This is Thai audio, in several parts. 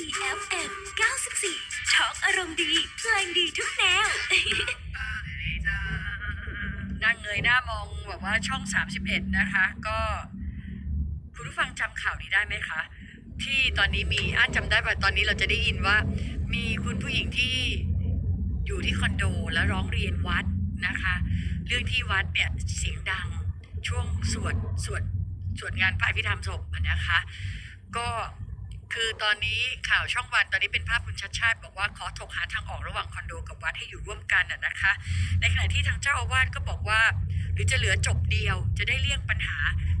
EFM 94ช็อกอารมณ์ดีเพลงดีทุกแนว นั่งเงยหน้ามองแบบว่าช่อง 31 นะคะ ก็ คุณผู้ฟังจำข่าวนี้ได้ไหมคะ ที่ตอนนี้มีอ่านจำได้ป่ะตอนนี้เราจะได้ยินว่า มีคุณผู้หญิงที่อยู่ที่คอนโดแล้วร้องเรียนวัดนะคะ เรื่องที่วัดเนี่ยเสียงดังช่วงสวดสวดสวดงานพระอภิธรรมศพนะคะ ก็ คือตอนนี้ข่าวช่องวันตอนนี้เป็นภาพคุณชัดชาติบอกว่าขอถกหาทางออกระหว่างคอนโดกับวัดให้อยู่ร่วมกันนะคะ ในขณะที่ทางเจ้าอาวาสก็บอกว่า หรือจะเหลือจบเดียวจะได้เลี่ยงปัญหา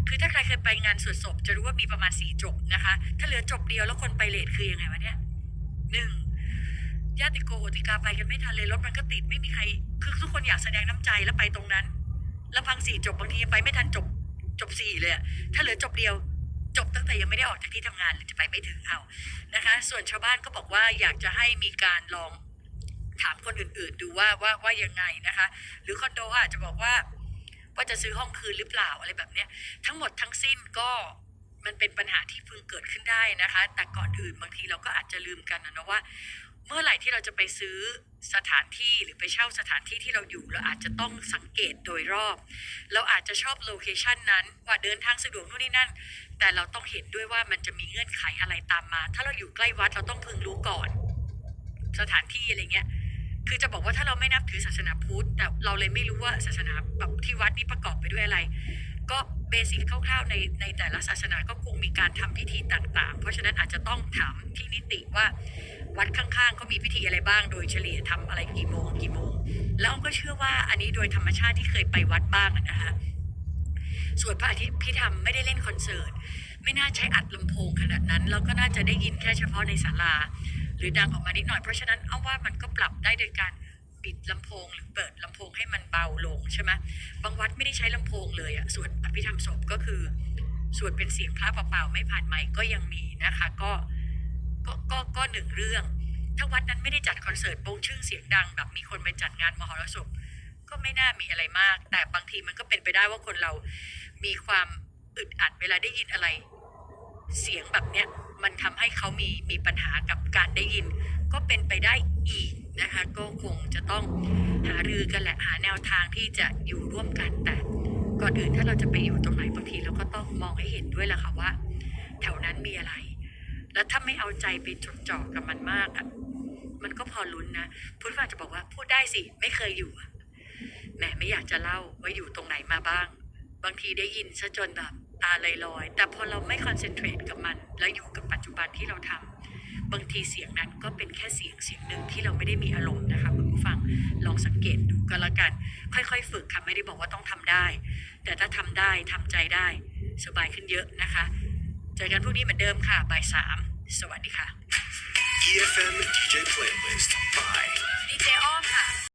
คือถ้าใครเคยไปงานสวดศพจะรู้ว่ามีประมาณสี่จบนะคะ ถ้าเหลือจบเดียวแล้วคนไปเลทคือยังไงวะเนี่ยหนึ่งญาติโกโหติกาไปกันไม่ทันเลยรถมันก็ติดไม่มีใคร คือทุกคนอยากแสดงน้ำใจแล้วไปตรงนั้น แล้วพังสี่จบบางทีไปไม่ทันจบจบสี่เลยถ้าเหลือจบเดียว จบตั้งแต่ยังไม่ได้ออกจากที่ทำงานเลยจะไปไม่ถึงเอานะคะ ส่วนชาวบ้านก็บอกว่าอยากจะให้มีการลองถามคนอื่นๆ ดูว่าว่าว่ายังไงนะคะ หรือคอนโดอาจจะบอกว่าว่าจะซื้อห้องคืนหรือเปล่าอะไรแบบเนี้ยทั้งหมดทั้งสิ้นก็มันเป็นปัญหาที่เพิ่งเกิดขึ้นได้นะคะ แต่ก่อนอื่นบางทีเราก็อาจจะลืมกันนะว่า เมื่อไหร่ที่เราจะไปซื้อสถานที่หรือไปเช่าสถานที่ที่เราอยู่เราอาจจะต้องสังเกตโดยรอบ เราอาจจะชอบโลเคชันนั้นว่าเดินทางสะดวกนู่นนี่นั่น แต่เราต้องเห็นด้วยว่ามันจะมีเงื่อนไขอะไรตามมา ถ้าเราอยู่ใกล้วัดเราต้องพึงรู้ก่อน สถานที่อะไรเงี้ยคือจะบอกว่าถ้าเราไม่นับถือศาสนาพุทธแต่เราเลยไม่รู้ว่าศาสนาแบบที่วัดนี้ประกอบไปด้วยอะไร ก็เบสิกคร่าวๆในในแต่ละศาสนาก็คงมีการทำพิธีต่างๆ เพราะฉะนั้นอาจจะต้องถามที่นิติว่า วัดข้างๆเขามีพิธีอะไรบ้าง โดยเฉลี่ยทำอะไรกี่โมงกี่โมง แล้วอ้อมก็เชื่อว่าอันนี้โดยธรรมชาติที่เคยไปวัดบ้างนะคะส่วนพระอาทิตย์พิธรรมไม่ได้เล่นคอนเสิร์ต ไม่น่าใช้อัดลำโพงขนาดนั้นแล้วก็น่าจะได้ยินแค่เฉพาะในศาลา หรือดังออกมานิดหน่อยเพราะฉะนั้นเอาว่ามันก็ปรับได้โดยการปิดลำโพงหรือเปิดลำโพงให้มันเบาลงใช่ไหมบางวัดไม่ได้ใช้ลำโพงเลยอะสวดอภิธรรมศพก็คือสวดเป็นเสียงพระเปล่าๆไม่ผ่านไมค์ก็ยังมีนะคะ ก็ ก็ก็ก็หนึ่งเรื่อง ถ้าวัดนั้นไม่ได้จัดคอนเสิร์ตโปงชื่อเสียงดัง แบบมีคนไปจัดงานมหรสพก็ไม่น่ามีอะไรมาก แต่บางทีมันก็เป็นไปได้ว่าคนเรามีความอึดอัดเวลาได้ยินอะไร เสียงแบบเนี้ยมันทำให้เขามีมีปัญหากับการได้ยิน ก็เป็นไปได้อีกนะคะก็คงจะต้องหารือกันแหละหาแนวทางที่จะอยู่ร่วมกันแต่ก่อนอื่นถ้าเราจะไปอยู่ตรงไหนบางทีเราก็ต้องมองให้เห็นด้วยล่ะค่ะว่า แถวนั้นมีอะไร แล้วถ้าไม่เอาใจไปจดจ่อกับมันมากอะ มันก็พอลุ้นนะพุทธฟังจะบอกว่าพูดได้สิไม่เคยอยู่แหมไม่อยากจะเล่าว่าอยู่ตรงไหนมาบ้าง บางทีได้ยินซะจนแบบตาลอยๆแต่พอเราไม่คอนเซนเทรตกับมัน แล้วอยู่กับปัจจุบันที่เราทำบางทีเสียงนั้นก็เป็นแค่เสียงเสียงหนึ่งที่เราไม่ได้มีอารมณ์นะคะคุณผู้ฟังลองสังเกตดูก็แล้วกัน ค่อยๆ ฝึกค่ะไม่ได้บอกว่าต้องทำได้ แต่ถ้าทำได้ทำใจได้ สบายขึ้นเยอะนะคะ เจอกันพรุ่งนี้เหมือนเดิมค่ะบ่ายสามสวัสดีค่ะ EFM DJ playlist by